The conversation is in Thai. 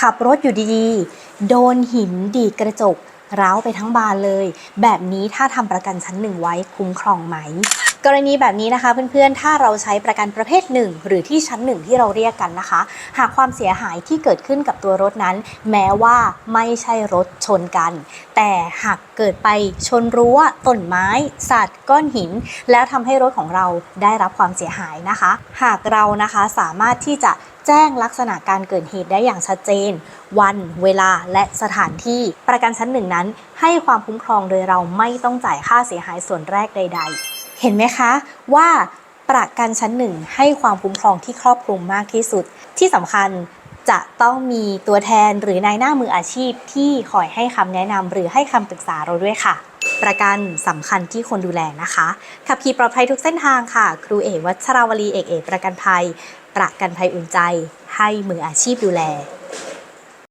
ขับรถอยู่ดีๆ โดนหินดีดกระจกร้าวไปทั้งบานเลย แบบนี้ถ้าทำประกันชั้นหนึ่งไว้คุ้มครองไหม กรณีแบบนี้นะคะเพื่อนๆ ถ้าเราใช้ประกันประเภทหนึ่งหรือที่ชั้นหนึ่งที่เราเรียกกันนะคะ หากความเสียหายที่เกิดขึ้นกับตัวรถนั้น แม้ว่าไม่ใช่รถชนกัน แต่หากเกิดไปชนรั้วต้นไม้ สัตว์ ก้อนหิน แล้วทำให้รถของเราได้รับความเสียหายนะคะ หากเรานะคะสามารถที่จะแจ้งลักษณะการเกิดเหตุได้อย่างชัดเจน วันเวลาและสถานที่ ประกันชั้นหนึ่งนั้น ให้ความคุ้มครองโดยเราไม่ต้องจ่ายค่าเสียหายส่วนแรกใด ๆ เห็นไหมคะว่าประกันชั้นหนึ่งให้ความคุ้มครองที่ครอบคลุมมากที่สุด ที่สำคัญจะต้องมีตัวแทนหรือนายหน้ามืออาชีพที่คอยให้คำแนะนำหรือให้คำปรึกษาเราด้วยค่ะ ประกันสำคัญที่คนดูแลนะคะ ขับขี่ปลอดภัยทุกเส้นทางค่ะ ครูเอกวัชราวลีเอกเอกประกันภัย ประกันภัยอุ่นใจ ให้มืออาชีพดูแล